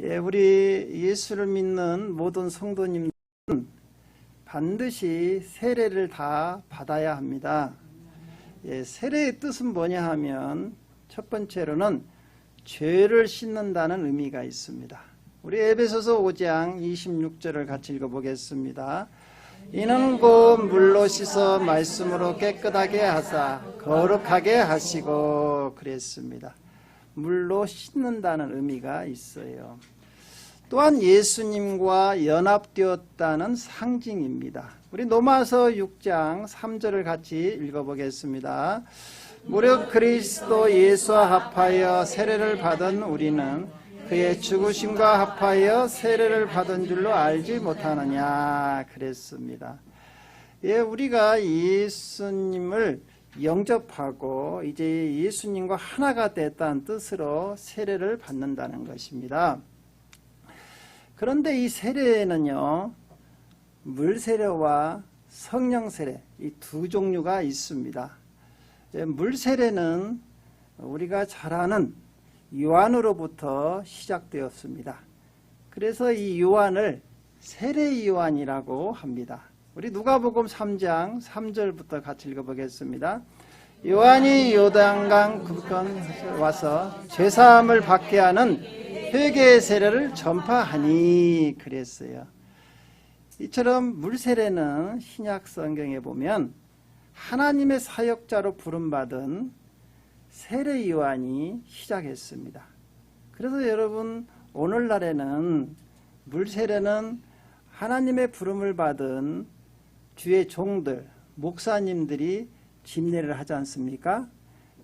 예, 우리 예수를 믿는 모든 성도님들은 반드시 세례를 다 받아야 합니다. 예, 세례의 뜻은 뭐냐 하면 첫 번째로는 죄를 씻는다는 의미가 있습니다. 우리 에베소서 5장 26절을 같이 읽어보겠습니다. 이는 곧 물로 씻어 말씀으로 깨끗하게 하사 거룩하게 하시고 그랬습니다. 물로 씻는다는 의미가 있어요. 또한 예수님과 연합되었다는 상징입니다. 우리 로마서 6장 3절을 같이 읽어보겠습니다. 무릇 그리스도 예수와 합하여 세례를 받은 우리는 그의 죽으심과 합하여 세례를 받은 줄로 알지 못하느냐 그랬습니다. 예, 우리가 예수님을 영접하고 이제 예수님과 하나가 됐다는 뜻으로 세례를 받는다는 것입니다. 그런데 이 세례에는요, 물 세례와 성령 세례 이 두 종류가 있습니다. 예, 물 세례는 우리가 잘 아는 요한으로부터 시작되었습니다. 그래서 이 요한을 세례 요한이라고 합니다. 우리 누가복음 3장 3절부터 같이 읽어보겠습니다. 요한이 요단강 구변 와서 죄사함을 받게 하는 회개의 세례를 전파하니 그랬어요. 이처럼 물 세례는 신약 성경에 보면 하나님의 사역자로 부름받은 세례 요한이 시작했습니다. 그래서 여러분 오늘날에는 물 세례는 하나님의 부름을 받은 주의 종들, 목사님들이 집례를 하지 않습니까?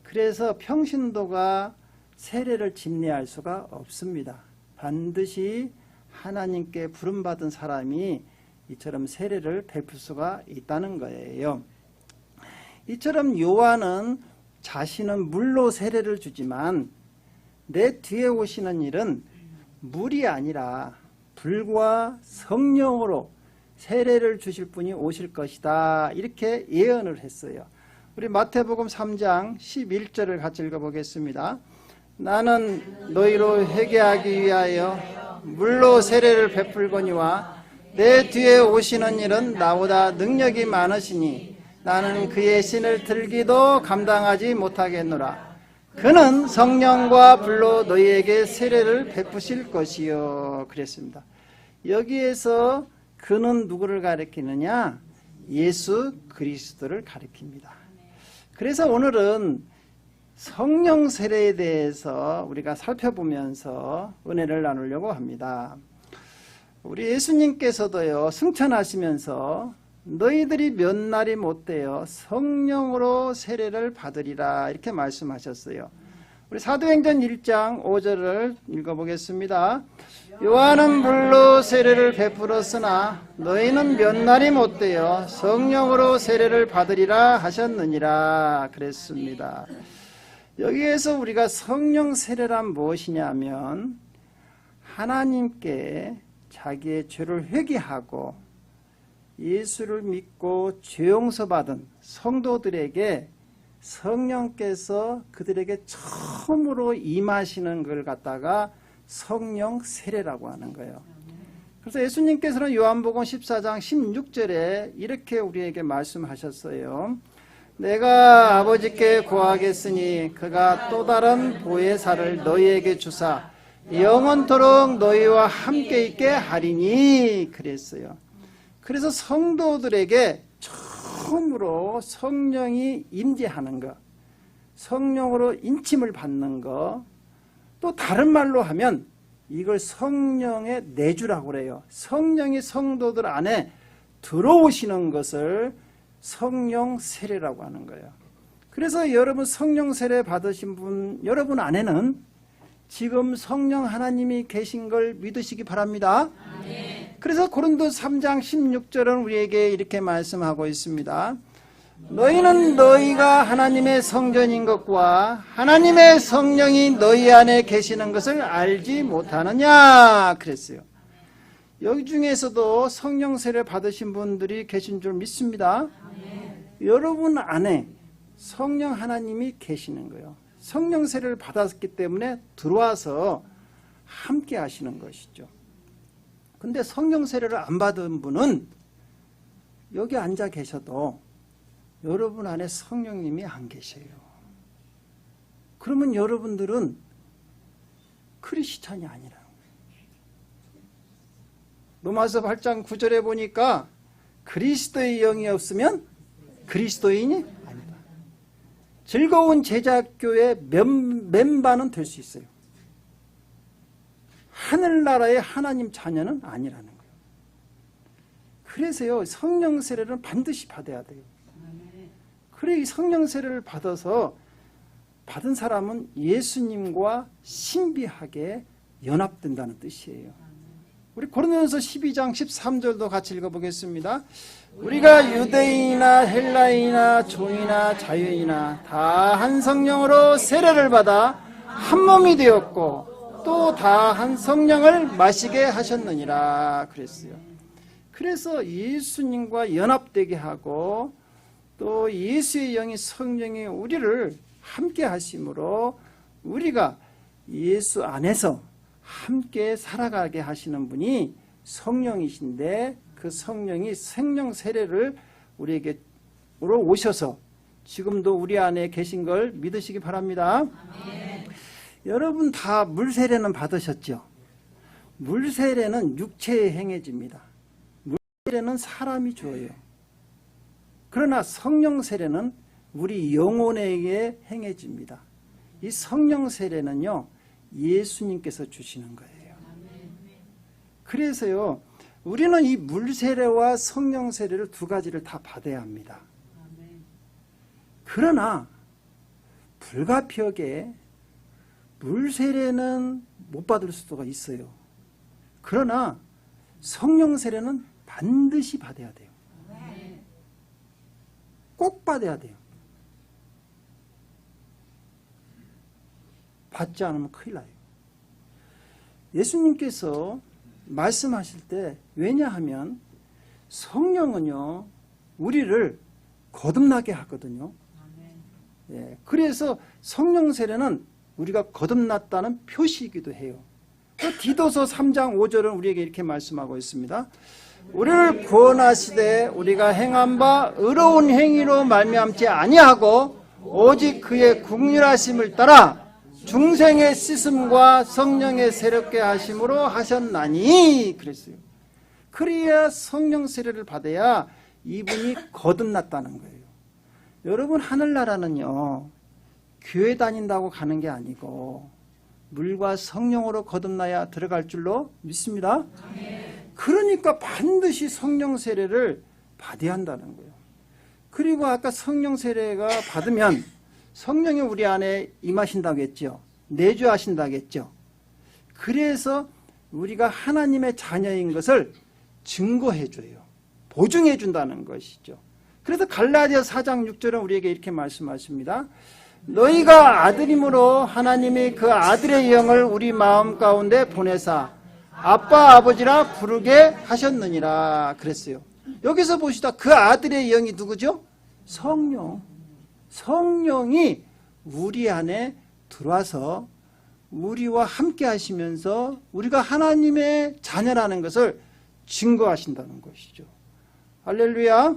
그래서 평신도가 세례를 집례할 수가 없습니다. 반드시 하나님께 부름받은 사람이 이처럼 세례를 베풀 수가 있다는 거예요. 이처럼 요한은 자신은 물로 세례를 주지만 내 뒤에 오시는 일은 물이 아니라 불과 성령으로 세례를 주실 분이 오실 것이다. 이렇게 예언을 했어요. 우리 마태복음 3장 11절을 같이 읽어보겠습니다. 나는 너희로 회개하기 위하여 물로 세례를 베풀거니와 내 뒤에 오시는 일은 나보다 능력이 많으시니 나는 그의 신을 들기도 감당하지 못하겠노라. 그는 성령과 불로 너희에게 세례를 베푸실 것이요. 그랬습니다. 여기에서 그는 누구를 가리키느냐? 예수 그리스도를 가리킵니다. 그래서 오늘은 성령 세례에 대해서 우리가 살펴보면서 은혜를 나누려고 합니다. 우리 예수님께서도요, 승천하시면서 너희들이 몇 날이 못 되어 성령으로 세례를 받으리라 이렇게 말씀하셨어요. 우리 사도행전 1장 5절을 읽어보겠습니다. 요한은 물로 세례를 베풀었으나 너희는 몇 날이 못 되어 성령으로 세례를 받으리라 하셨느니라 그랬습니다. 여기에서 우리가 성령 세례란 무엇이냐면 하나님께 자기의 죄를 회개하고 예수를 믿고 죄 용서받은 성도들에게 성령께서 그들에게 처음으로 임하시는 걸 갖다가 성령 세례라고 하는 거예요. 그래서 예수님께서는 요한복음 14장 16절에 이렇게 우리에게 말씀하셨어요. 내가 아버지께 구하겠으니 그가 또 다른 보혜사를 너희에게 주사 영원토록 너희와 함께 있게 하리니 그랬어요. 그래서 성도들에게 처음으로 성령이 임재하는 것, 성령으로 인침을 받는 것, 또 다른 말로 하면 이걸 성령의 내주라고 그래요. 성령이 성도들 안에 들어오시는 것을 성령 세례라고 하는 거예요. 그래서 여러분 성령 세례 받으신 분, 여러분 안에는 지금 성령 하나님이 계신 걸 믿으시기 바랍니다. 그래서 고린도 3장 16절은 우리에게 이렇게 말씀하고 있습니다. 너희는 너희가 하나님의 성전인 것과 하나님의 성령이 너희 안에 계시는 것을 알지 못하느냐 그랬어요. 여기 중에서도 성령 세례 받으신 분들이 계신 줄 믿습니다. 여러분 안에 성령 하나님이 계시는 거예요. 성령 세례를 받았기 때문에 들어와서 함께 하시는 것이죠. 근데 성령 세례를 안 받은 분은 여기 앉아 계셔도 여러분 안에 성령님이 안 계세요. 그러면 여러분들은 크리스찬이 거예요. 로마서 8장 9절에 보니까 그리스도의 영이 없으면 그리스도인이 아니다. 즐거운 제자교의 멤, 멤버는 될 수 있어요. 하늘나라의 하나님 자녀는 아니라는 거예요. 그래서요, 성령 세례를 반드시 받아야 돼요. 그래, 이 성령 세례를 받아서 받은 사람은 예수님과 신비하게 연합된다는 뜻이에요. 우리 고린도전서 12장 13절도 같이 읽어보겠습니다. 우리가 유대인이나 헬라인이나 종이나 자유인이나 다 한 성령으로 세례를 받아 한 몸이 되었고 또 다 한 성령을 마시게 하셨느니라 그랬어요. 그래서 예수님과 연합되게 하고 또 예수의 영이 성령이 우리를 함께 하심으로 우리가 예수 안에서 함께 살아가게 하시는 분이 성령이신데 그 성령이 생명 세례를 우리에게로 오셔서 지금도 우리 안에 계신 걸 믿으시기 바랍니다. 여러분 다 물 세례는 받으셨죠? 물 세례는 육체에 행해집니다. 물 세례는 사람이 줘요. 그러나 성령 세례는 우리 영혼에게 행해집니다. 이 성령 세례는요, 예수님께서 주시는 거예요. 그래서요, 우리는 이 물 세례와 성령 세례를 두 가지를 다 받아야 합니다. 그러나 불가피하게 물 세례는 못 받을 수가 있어요. 그러나 성령 세례는 반드시 받아야 돼요. 꼭 받아야 돼요. 받지 않으면 큰일 나요. 예수님께서 말씀하실 때 왜냐하면 성령은요 우리를 거듭나게 하거든요. 예, 그래서 성령 세례는 우리가 거듭났다는 표시이기도 해요. 그 디도서 3장 5절은 우리에게 이렇게 말씀하고 있습니다. 우리를 구원하시되 우리가 행한 바 의로운 행위로 말미암지 아니하고 오직 그의 국률하심을 따라 중생의 씻음과 성령의 새롭게 하심으로 하셨나니 그랬어요. 그래야 성령 세례를 받아야 이분이 거듭났다는 거예요. 여러분 하늘나라는요. 교회 다닌다고 가는 게 아니고 물과 성령으로 거듭나야 들어갈 줄로 믿습니다. 그러니까 반드시 성령 세례를 받아야 한다는 거예요. 그리고 아까 성령 세례가 받으면 성령이 우리 안에 임하신다고 했죠. 내주하신다고 했죠. 그래서 우리가 하나님의 자녀인 것을 증거해 줘요. 보증해 준다는 것이죠. 그래서 갈라디아 4장 6절은 우리에게 이렇게 말씀하십니다. 너희가 아들임으로 하나님이 그 아들의 영을 우리 마음 가운데 보내사 아빠 아버지라 부르게 하셨느니라 그랬어요. 여기서 보시다 그 아들의 영이 누구죠? 성령. 성령이 우리 안에 들어와서 우리와 함께 하시면서 우리가 하나님의 자녀라는 것을 증거하신다는 것이죠. 할렐루야.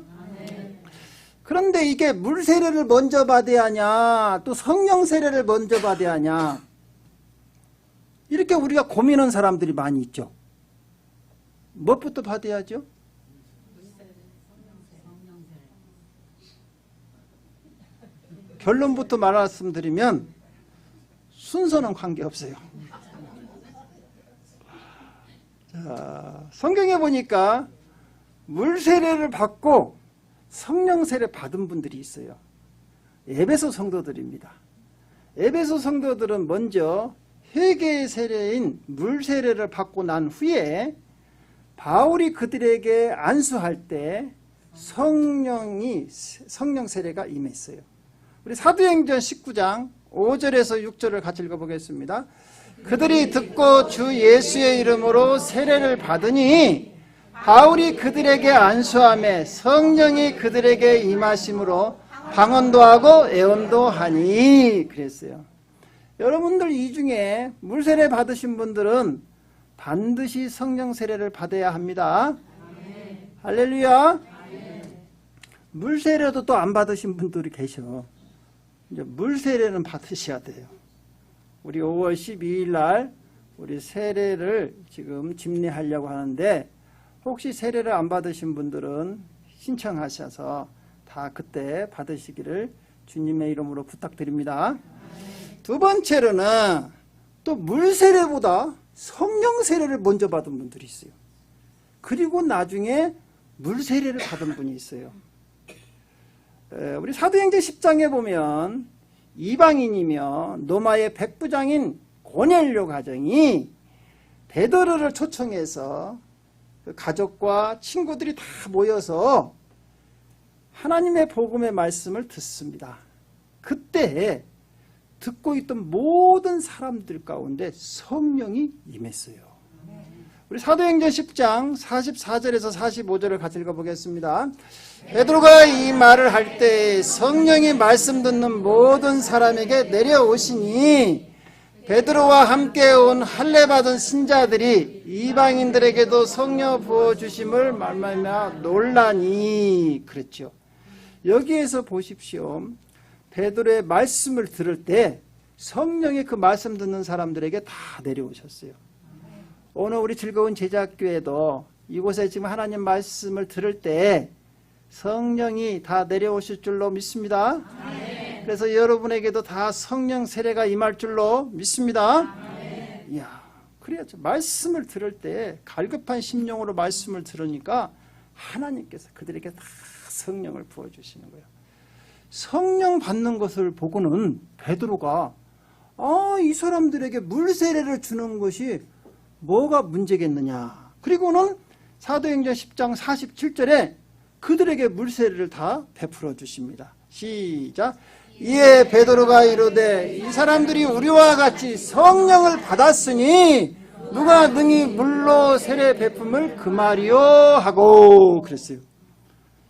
그런데 이게 물 세례를 먼저 받아야 하냐, 또 성령 세례를 먼저 받아야 하냐, 이렇게 우리가 고민하는 사람들이 많이 있죠. 무엇부터 받아야죠? 결론부터 말씀드리면 순서는 관계없어요. 자, 성경에 보니까 물 세례를 받고 성령 세례 받은 분들이 있어요. 에베소 성도들입니다. 에베소 성도들은 먼저 회개의 세례인 물 세례를 받고 난 후에 바울이 그들에게 안수할 때 성령이 성령 세례가 임했어요. 우리 사도행전 19장 5절에서 6절을 같이 읽어보겠습니다. 그들이 듣고 주 예수의 이름으로 세례를 받으니 바울이 그들에게 안수함에 성령이 그들에게 임하심으로 방언도 하고 애언도 하니 그랬어요. 여러분들 이 중에 물세례 받으신 분들은 반드시 성령 세례를 받아야 합니다. 할렐루야. 물세례도 또 안 받으신 분들이 계셔. 이제 물세례는 받으셔야 돼요. 우리 5월 12일 날 우리 세례를 지금 집례하려고 하는데 혹시 세례를 안 받으신 분들은 신청하셔서 다 그때 받으시기를 주님의 이름으로 부탁드립니다. 두 번째로는 또 물세례보다 성령 세례를 먼저 받은 분들이 있어요. 그리고 나중에 물세례를 받은 분이 있어요. 에, 우리 사도행전 10장에 보면 이방인이며 노마의 백부장인 고넬료 가정이 베드로를 초청해서 그 가족과 친구들이 다 모여서 하나님의 복음의 말씀을 듣습니다. 그때 듣고 있던 모든 사람들 가운데 성령이 임했어요. 우리 사도행전 10장 44절에서 45절을 같이 읽어보겠습니다. 베드로가 이 말을 할 때 성령이 말씀 듣는 모든 사람에게 내려오시니 베드로와 함께 온 할례 받은 신자들이 이방인들에게도 성령 부어 주심을 말하며 놀라니 그랬죠. 여기에서 보십시오. 베드로의 말씀을 들을 때 성령이 그 말씀 듣는 사람들에게 다 내려오셨어요. 오늘 우리 즐거운 제자교회도 이곳에 지금 하나님 말씀을 들을 때 성령이 다 내려오실 줄로 믿습니다. 그래서 여러분에게도 다 성령 세례가 임할 줄로 믿습니다. 이야, 그래야죠. 말씀을 들을 때 갈급한 심령으로 말씀을 들으니까 하나님께서 그들에게 다 성령을 부어주시는 거예요. 성령 받는 것을 보고는 베드로가 아, 이 사람들에게 물 세례를 주는 것이 뭐가 문제겠느냐. 그리고는 사도행전 10장 47절에 그들에게 물 세례를 다 베풀어 주십니다. 시작. 이에 베드로가 이르되 이 사람들이 우리와 같이 성령을 받았으니 누가 능히 물로 세례 베품을 금하리요 하고 그랬어요.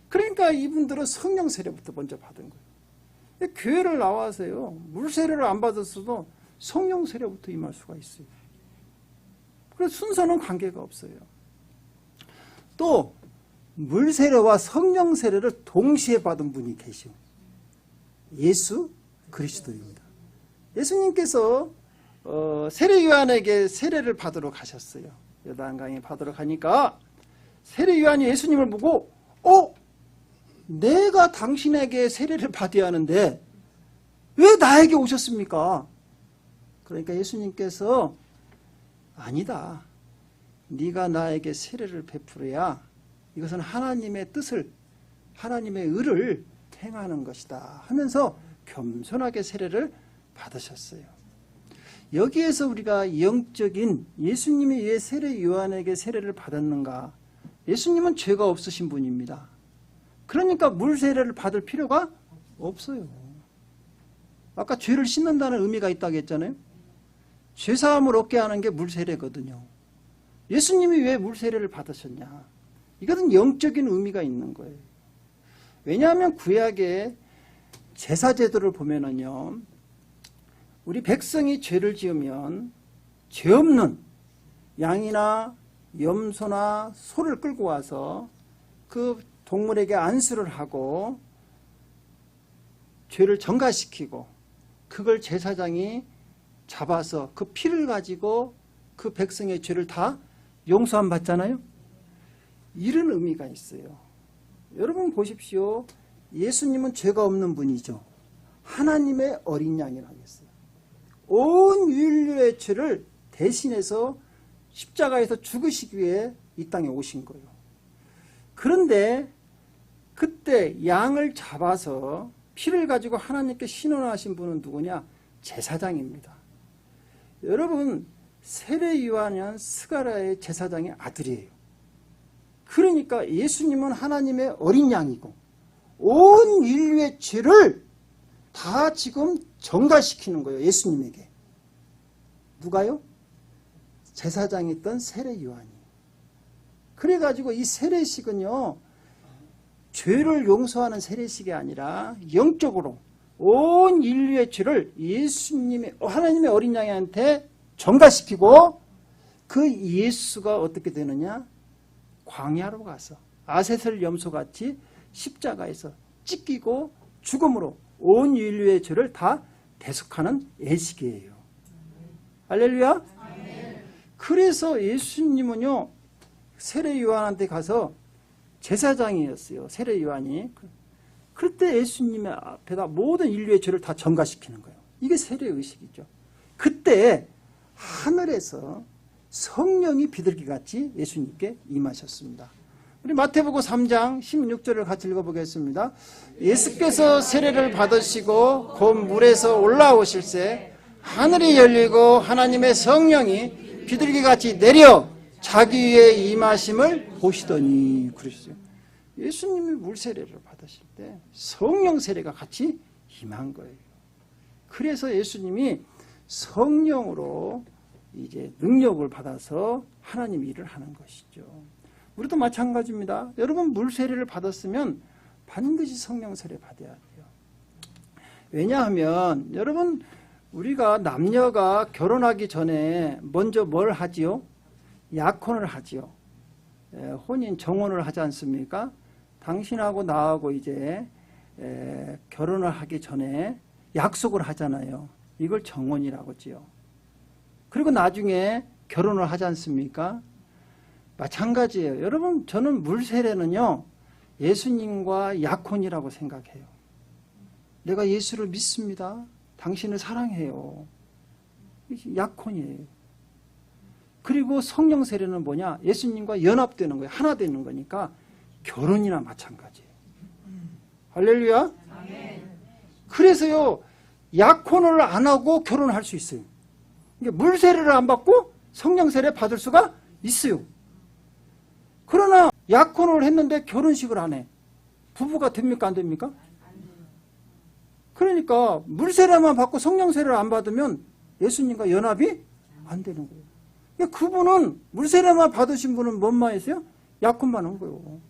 그러니까 이분들은 성령 세례부터 먼저 받은 거예요. 교회를 나와서요 물 세례를 안 받았어도 성령 세례부터 임할 수가 있어요. 그래서 순서는 관계가 없어요. 또 물 세례와 성령 세례를 동시에 받은 분이 계시오. 예수 그리스도입니다. 예수님께서 어, 세례 요한에게 세례를 받으러 가셨어요. 요단강에 받으러 가니까 세례 요한이 예수님을 보고 어 내가 당신에게 세례를 받아야 하는데 왜 나에게 오셨습니까? 그러니까 예수님께서 아니다. 네가 나에게 세례를 베풀어야 이것은 하나님의 뜻을 하나님의 의를 행하는 것이다 하면서 겸손하게 세례를 받으셨어요. 여기에서 우리가 영적인 예수님이 왜 세례 요한에게 세례를 받았는가? 예수님은 죄가 없으신 분입니다. 그러니까 물 세례를 받을 필요가 없어요. 아까 죄를 씻는다는 의미가 있다고 했잖아요. 죄 사함을 얻게 하는 게 물 세례거든요. 예수님이 왜 물 세례를 받으셨냐? 이것은 영적인 의미가 있는 거예요. 왜냐하면 구약의 제사 제도를 보면은요. 우리 백성이 죄를 지으면 죄 없는 양이나 염소나 소를 끌고 와서 그 동물에게 안수를 하고 죄를 정가시키고 그걸 제사장이 잡아서 그 피를 가지고 그 백성의 죄를 다 용서함 받잖아요. 이런 의미가 있어요. 여러분 보십시오. 예수님은 죄가 없는 분이죠. 하나님의 어린 양이라고 했어요. 온 인류의 죄를 대신해서 십자가에서 죽으시기 위해 이 땅에 오신 거예요. 그런데 그때 양을 잡아서 피를 가지고 하나님께 신원하신 분은 누구냐? 제사장입니다. 여러분 세례 요한은 스가라의 제사장의 아들이에요. 그러니까 예수님은 하나님의 어린 양이고 온 인류의 죄를 다 지금 정가시키는 거예요. 예수님에게. 누가요? 제사장이었던 세례 요한이. 그래가지고 이 세례식은요, 죄를 용서하는 세례식이 아니라 영적으로 온 인류의 죄를 예수님의 하나님의 어린 양한테 전가시키고 그 예수가 어떻게 되느냐? 광야로 가서 아세슬 염소같이 십자가에서 찢기고 죽음으로 온 인류의 죄를 다 대속하는 예식이에요. 할렐루야. 그래서 예수님은요 세례 요한한테 가서 제사장이었어요. 세례 요한이. 그때 예수님의 앞에다 모든 인류의 죄를 다 전가시키는 거예요. 이게 세례 의식이죠. 그때 하늘에서 성령이 비둘기같이 예수님께 임하셨습니다. 우리 마태복음 3장 16절을 같이 읽어보겠습니다. 예수께서 세례를 받으시고 곧 물에서 올라오실새 하늘이 열리고 하나님의 성령이 비둘기같이 내려 자기 위에 임하심을 보시더니 그러셨어요. 예수님이 물 세례를 받으실 때 성령 세례가 같이 임한 거예요. 그래서 예수님이 성령으로 이제 능력을 받아서 하나님 일을 하는 것이죠. 우리도 마찬가지입니다. 여러분 물 세례를 받았으면 반드시 성령 세례 받아야 돼요. 왜냐하면 여러분 우리가 남녀가 결혼하기 전에 먼저 뭘 하지요? 약혼을 하지요. 에, 혼인 정혼을 하지 않습니까? 당신하고 나하고 이제 에, 결혼을 하기 전에 약속을 하잖아요. 이걸 정혼이라고 지요. 그리고 나중에 결혼을 하지 않습니까? 마찬가지예요. 여러분, 저는 물세례는요, 예수님과 약혼이라고 생각해요. 내가 예수를 믿습니다. 당신을 사랑해요. 약혼이에요. 그리고 성령 세례는 뭐냐? 예수님과 연합되는 거예요. 하나 되는 거니까 결혼이나 마찬가지예요. 할렐루야? 그래서요, 약혼을 안 하고 결혼할 수 있어요. 이게 물세례를 안 받고 성령 세례 받을 수가 있어요. 그러나 약혼을 했는데 결혼식을 안 해. 부부가 됩니까? 안 됩니까? 그러니까 물 세례만 받고 성령 세례를 안 받으면 예수님과 연합이 안 되는 거예요. 그러니까 그분은 물 세례만 받으신 분은 뭔만 했어요? 약혼만 한 거예요.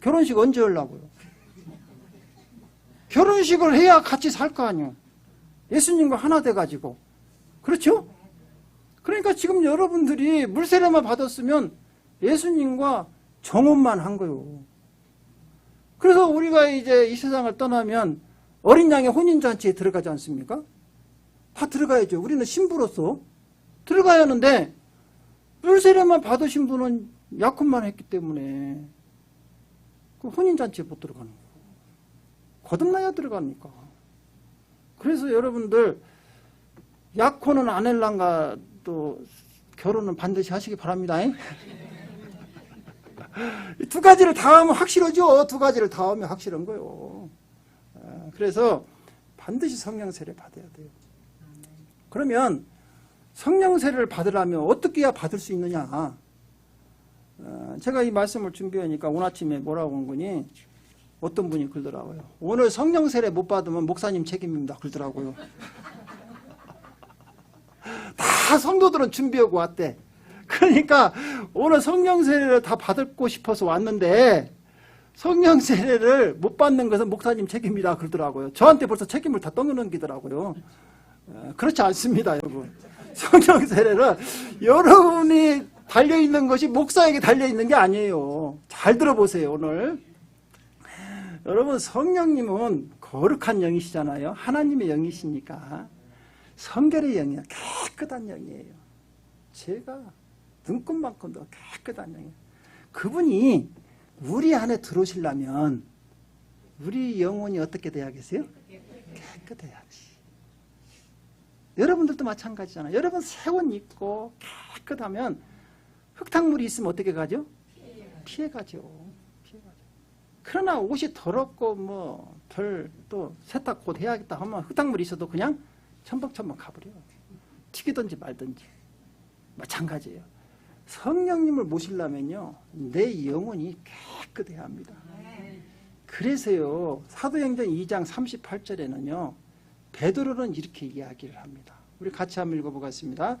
결혼식 언제 하려고요? 결혼식을 해야 같이 살 거 아니에요. 예수님과 하나 돼가지고. 그렇죠? 그러니까 지금 여러분들이 물세례만 받았으면 예수님과 정혼만 한 거예요. 그래서 우리가 이제 이 세상을 떠나면 어린 양의 혼인잔치에 들어가지 않습니까? 다 들어가야죠. 우리는 신부로서 들어가야 하는데 물세례만 받으신 분은 약혼만 했기 때문에 그 혼인잔치에 못 들어가는 거예요. 거듭나야 들어갑니까? 그래서 여러분들 약혼은 안 할란가 또 결혼은 반드시 하시기 바랍니다. 두 가지를 다 하면 확실하죠. 두 가지를 다 하면 확실한 거요. 아, 그래서 반드시 성령 세례 받아야 돼요. 그러면 성령 세례를 받으려면 어떻게 해야 받을 수 있느냐? 어, 제가 이 말씀을 준비하니까 오늘 아침에 뭐라고 한 거니? 어떤 분이 그러더라고요. 오늘 성령 세례 못 받으면 목사님 책임입니다. 그러더라고요. 다 성도들은 준비하고 왔대. 그러니까 오늘 성령 세례를 다 받고 싶어서 왔는데 성령 세례를 못 받는 것은 목사님 책임이다 그러더라고요. 저한테 벌써 책임을 다 떠넘기더라고요. 어, 그렇지 않습니다, 여러분. 성령 세례는 여러분이 달려 있는 것이 목사에게 달려 있는 게 아니에요. 잘 들어보세요, 오늘. 여러분 성령님은 거룩한 영이시잖아요. 하나님의 영이시니까 성결의 영이야. 깨끗한 영이에요. 제가 눈꽃만큼도 깨끗한 영이에요. 그분이 우리 안에 들어오시려면 우리 영혼이 어떻게 돼야겠어요? 깨끗해야지. 여러분들도 마찬가지잖아요. 여러분 새옷 입고 깨끗하면 흙탕물이 있으면 어떻게 가죠? 피해 가죠. 피해 가죠. 그러나 옷이 더럽고 뭐덜또 세탁 곧 해야겠다 하면 흙탕물이 있어도 그냥 첨벙첨벙 가버려. 튀기든지 말든지 마찬가지예요. 성령님을 모시려면요 내 영혼이 깨끗해야 합니다. 그래서요 사도행전 2장 38절에는요 베드로는 이렇게 이야기를 합니다. 우리 같이 한번 읽어보겠습니다.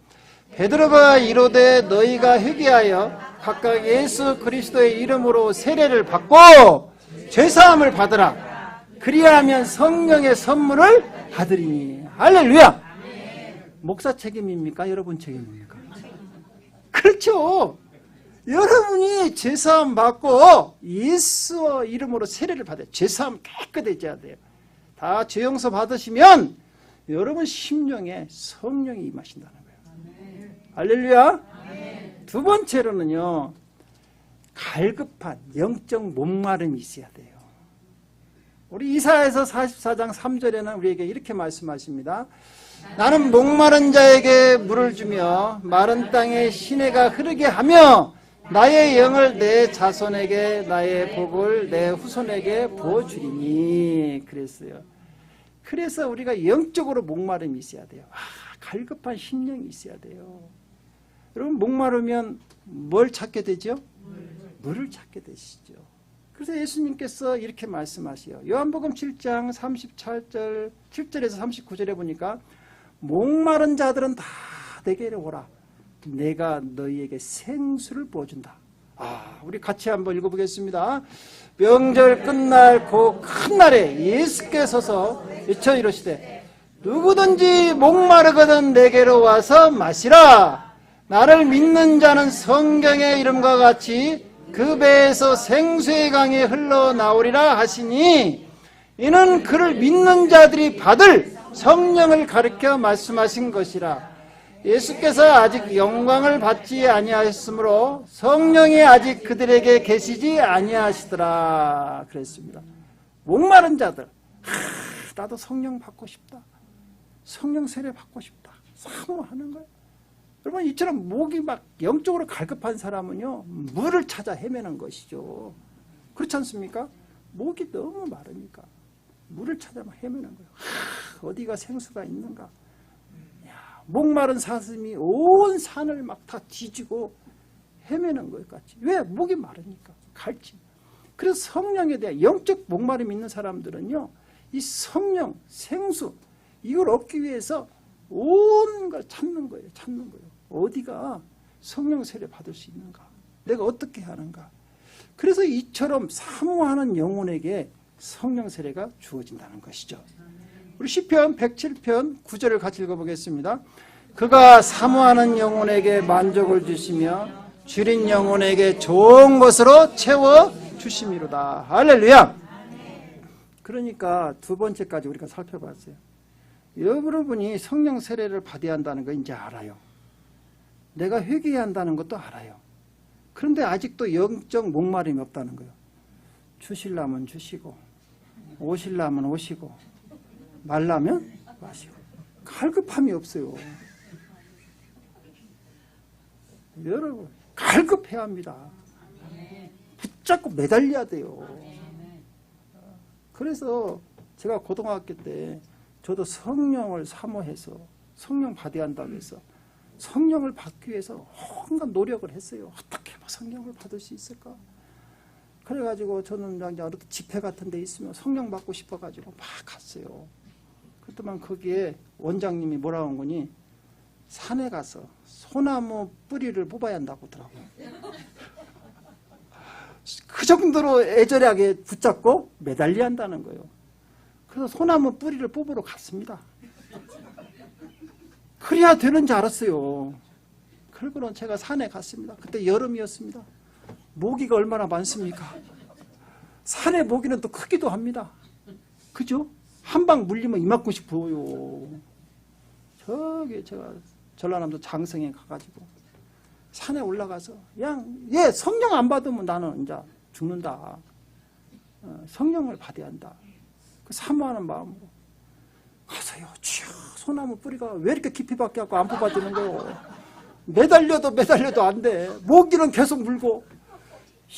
베드로가 이르되 너희가 회개하여 각각 예수 그리스도의 이름으로 세례를 받고 죄 사함을 받으라. 그리하면 성령의 선물을 받으리니 할렐루야. 목사 책임입니까? 여러분 책임입니까? 그렇죠. 여러분이 죄사함 받고 예수 이름으로 세례를 받아요. 죄사함 깨끗해져야 돼요. 다 죄 용서 받으시면 여러분 심령에 성령이 임하신다는 거예요. 할렐루야. 두 번째로는요 갈급한 영적 목마름이 있어야 돼요. 우리 이사에서 44장 3절에는 우리에게 이렇게 말씀하십니다. 나는 목마른 자에게 물을 주며 마른 땅에 시내가 흐르게 하며 나의 영을 내 자손에게 나의 복을 내 후손에게 부어주리니 그랬어요. 그래서 우리가 영적으로 목마름이 있어야 돼요. 아, 갈급한 심령이 있어야 돼요. 여러분 목마르면 뭘 찾게 되죠? 물을 찾게 되시죠. 그래서 예수님께서 이렇게 말씀하시요. 요한복음 7장 37절 7절에서 39절에 보니까 목마른 자들은 다 내게로 오라. 내가 너희에게 생수를 부어준다. 아, 우리 같이 한번 읽어보겠습니다. 명절 끝날 그 큰 날에 예수께서서 외쳐 이러시되 누구든지 목마르거든 내게로 와서 마시라. 나를 믿는 자는 성경의 이름과 같이 그 배에서 생수의 강이 흘러나오리라 하시니 이는 그를 믿는 자들이 받을 성령을 가르쳐 말씀하신 것이라. 예수께서 아직 영광을 받지 아니하셨으므로 성령이 아직 그들에게 계시지 아니하시더라 그랬습니다. 목마른 자들. 하, 나도 성령 받고 싶다. 성령 세례 받고 싶다. 사모 하는 거예요 여러분 이처럼 목이 막 영적으로 갈급한 사람은요 물을 찾아 헤매는 것이죠. 그렇지 않습니까? 목이 너무 마르니까 물을 찾아 막 헤매는 거예요. 하, 어디가 생수가 있는가? 야, 목마른 사슴이 온 산을 막 다 뒤지고 헤매는 것 같이. 왜? 목이 마르니까 갈지. 그래서 성령에 대한 영적 목마름이 있는 사람들은요 이 성령, 생수 이걸 얻기 위해서 온 걸 찾는 거예요. 찾는 거예요. 어디가 성령 세례 받을 수 있는가? 내가 어떻게 하는가? 그래서 이처럼 사모하는 영혼에게 성령 세례가 주어진다는 것이죠. 우리 시편 107편 9절을 같이 읽어보겠습니다. 그가 사모하는 영혼에게 만족을 주시며 줄인 영혼에게 좋은 것으로 채워 주심이로다. 할렐루야. 그러니까 두 번째까지 우리가 살펴봤어요. 여러분이 성령 세례를 받아야 한다는 거 이제 알아요. 내가 회개해야 한다는 것도 알아요. 그런데 아직도 영적 목마름이 없다는 거예요. 주실라면 주시고 오실라면 오시고 말라면 마시고 갈급함이 없어요. 여러분 갈급해야 합니다. 붙잡고 매달려야 돼요. 그래서 제가 고등학교 때 저도 성령을 사모해서 성령 받아야 한다고 해서 성령을 받기 위해서 온갖 노력을 했어요. 어떻게 뭐 성령을 받을 수 있을까? 그래가지고 저는 어느 집회 같은 데 있으면 성령 받고 싶어가지고 막 갔어요. 그랬더만 거기에 원장님이 뭐라고 한 거니 산에 가서 소나무 뿌리를 뽑아야 한다고 하더라고요. 그 정도로 애절하게 붙잡고 매달려 한다는 거예요. 그래서 소나무 뿌리를 뽑으러 갔습니다. 그래야 되는 줄 알았어요. 그러고는 제가 산에 갔습니다. 그때 여름이었습니다. 모기가 얼마나 많습니까? 산에 모기는 또 크기도 합니다. 그죠? 한 방 물리면 이만큼씩 부어요. 저기 제가 전라남도 장성에 가가지고 산에 올라가서 그냥 예 성령 안 받으면 나는 이제 죽는다. 어, 성령을 받아야 한다. 그 사모하는 마음으로 가서요. 쥐어 소나무 뿌리가 왜 이렇게 깊이 박혀갖고 안 뽑아지는 거요. 매달려도 매달려도 안 돼. 모기는 계속 물고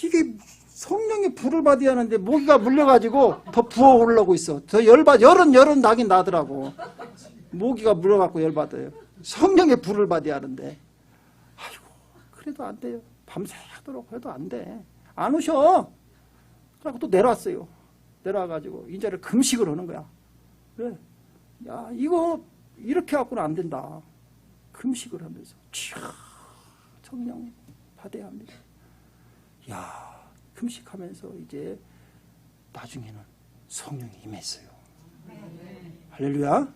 이게 성령의 불을 받아야 하는데 모기가 물려가지고 더 부어 오르고 있어. 더 열받 열은 열은 나긴 나더라고. 모기가 물어갖고 열받아요. 성령의 불을 받아야 하는데 아이고 그래도 안 돼요. 밤새도록 해도 안 돼. 안 오셔. 그래갖고 또 내려왔어요. 내려와가지고 이제를 금식을 하는 거야. 그래. 야 이거 이렇게 갖고는 안 된다. 금식을 하면서 쥐야 성령 받아야 합니다. 야 금식하면서 이제 나중에는 성령이 임했어요. 할렐루야.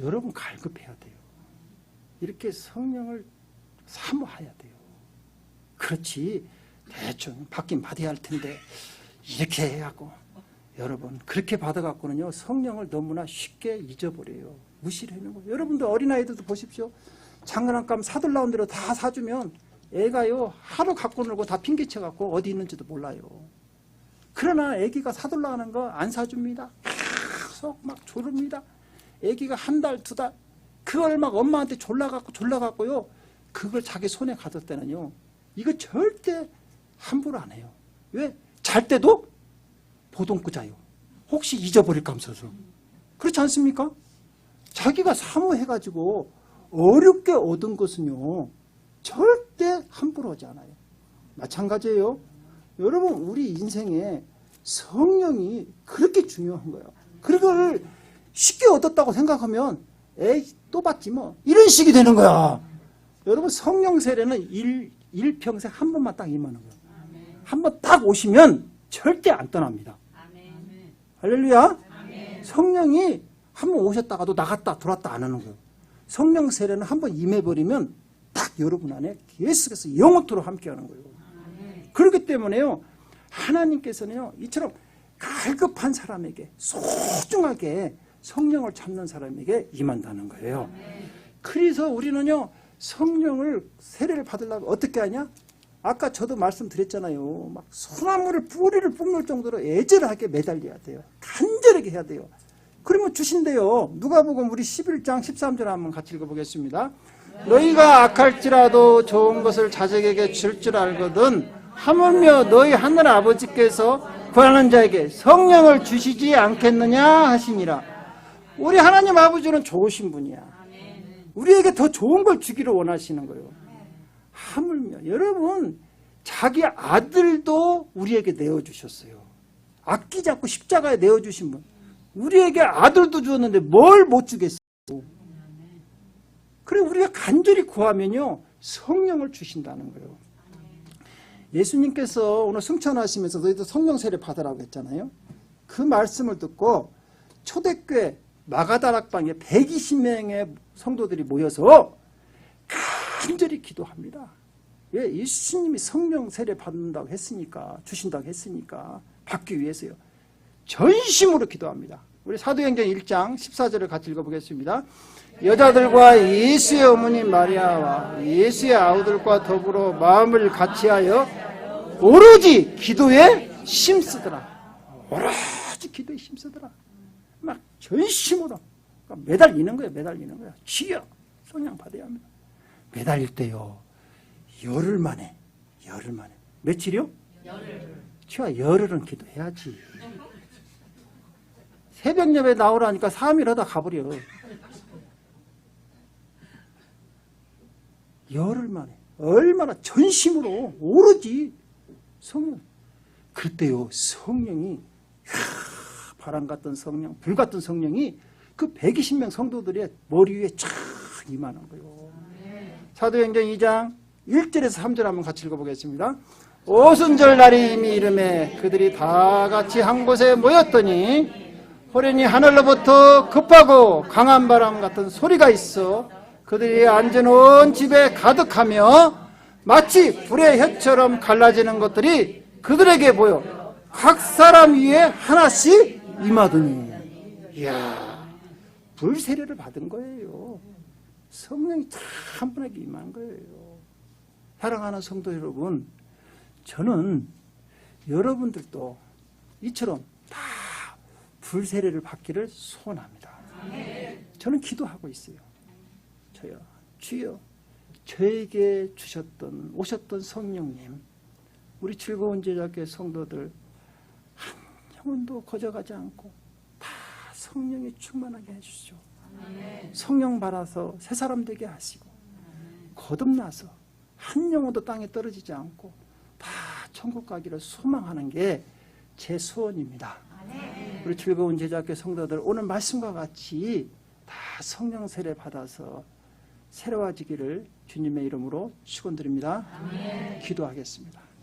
여러분 갈급해야 돼요. 이렇게 성령을 사모해야 돼요. 그렇지 대충 받긴 받아야 할 텐데 이렇게 해야고 여러분 그렇게 받아갖고는요 성령을 너무나 쉽게 잊어버려요. 무시를 하는 거예요. 여러분들 어린아이들도 보십시오. 장난감 사들 나온 대로 다 사주면 애가요 하루 갖고 놀고 다 핑계쳐갖고 어디 있는지도 몰라요. 그러나 애기가 사들라 하는 거 안 사줍니다. 계속 막 조릅니다. 애기가 한 달, 두 달, 그걸 막 엄마한테 졸라갖고 졸라갖고요. 그걸 자기 손에 가졌을 때는요. 이거 절대 함부로 안 해요. 왜? 잘 때도 보동꾸 자요. 혹시 잊어버릴까 하면서. 그렇지 않습니까? 자기가 사모해가지고 어렵게 얻은 것은요. 절대 함부로 하지 않아요. 마찬가지예요. 여러분 우리 인생에 성령이 그렇게 중요한 거예요. 그걸 쉽게 얻었다고 생각하면 에이 또 받지 뭐 이런 식이 되는 거야. 여러분 성령 세례는 일, 일평생 한 번만 딱 임하는 거예요. 한 번 딱 오시면 절대 안 떠납니다. 할렐루야. 성령이 한 번 오셨다가도 나갔다 들어왔다 안 하는 거예요. 성령 세례는 한 번 임해버리면 딱 여러분 안에 계속해서 영원토록 함께하는 거예요. 그렇기 때문에요. 하나님께서는요. 이처럼 갈급한 사람에게 소중하게 성령을 찾는 사람에게 임한다는 거예요. 그래서 우리는요. 성령을 세례를 받으려면 어떻게 하냐? 아까 저도 말씀드렸잖아요. 막 소나무를 뿌리를 뿜을 정도로 애절하게 매달려야 돼요. 간절하게 해야 돼요. 그러면 주신대요. 누가복음 우리 11장 13절 한번 같이 읽어보겠습니다. 너희가 악할지라도 좋은 것을 자식에게 줄 줄 알거든 하물며 너희 하늘 아버지께서 구하는 자에게 성령을 주시지 않겠느냐 하시니라. 우리 하나님 아버지는 좋으신 분이야. 우리에게 더 좋은 걸 주기를 원하시는 거예요. 여러분 자기 아들도 우리에게 내어주셨어요. 아끼지 않고 십자가에 내어주신 분. 우리에게 아들도 주었는데 뭘 못 주겠어요. 그래 우리가 간절히 구하면요 성령을 주신다는 거예요. 예수님께서 오늘 승천하시면서 너희도 성령 세례 받으라고 했잖아요. 그 말씀을 듣고 초대교회 마가다락방에 120명의 성도들이 모여서 간절히 기도합니다. 왜? 예수님이 성령 세례 받는다고 했으니까 주신다고 했으니까 받기 위해서요. 전심으로 기도합니다. 우리 사도행전 1장 14절을 같이 읽어보겠습니다. 여자들과 예수의 어머니 마리아와 예수의 아우들과 더불어 마음을 같이하여 오로지 기도에 힘쓰더라. 오로지 기도에 힘쓰더라. 막 전심으로 그러니까 매달리는 거예요. 매달리는 거예요. 주여 성령 받아야 합니다. 매달릴 때요. 열흘 만에 열흘 만에 며칠이요? 열흘. 치와 열흘은 기도해야지. 새벽 예배 나오라니까 3일 하다 가버려. 열흘 만에 얼마나 전심으로 오로지 성령 그때요 성령이 캬, 바람 같던 성령 불 같던 성령이 그 120명 성도들의 머리 위에 쫙 임하는 거예요 사도행전 2장 1절에서 3절 한번 같이 읽어보겠습니다. 오순절 날이 이미 이름에 그들이 다 같이 한 곳에 모였더니 호련히 하늘로부터 급하고 강한 바람 같은 소리가 있어 그들이 온 집에 가득하며 마치 불의 혀처럼 갈라지는 것들이 그들에게 보여 각 사람 위에 하나씩 임하더니. 이야 불 세례를 받은 거예요. 성령이 다 한 분에게 임한 거예요 사랑하는 성도 여러분 저는 여러분들도 이처럼 다 불세례를 받기를 소원합니다. 저는 기도하고 있어요. 저요 주여 저에게 주셨던 오셨던 성령님 우리 즐거운 제자교회 성도들 한 영혼도 거저가지 않고 다 성령이 충만하게 해주시오. 성령 받아서 새 사람 되게 하시고 거듭나서 한 영혼도 땅에 떨어지지 않고 다 천국 가기를 소망하는 게 제 소원입니다 우리 즐거운 제자교회 성도들 오늘 말씀과 같이 다 성령 세례 받아서 새로워지기를 주님의 이름으로 축원드립니다. 기도하겠습니다.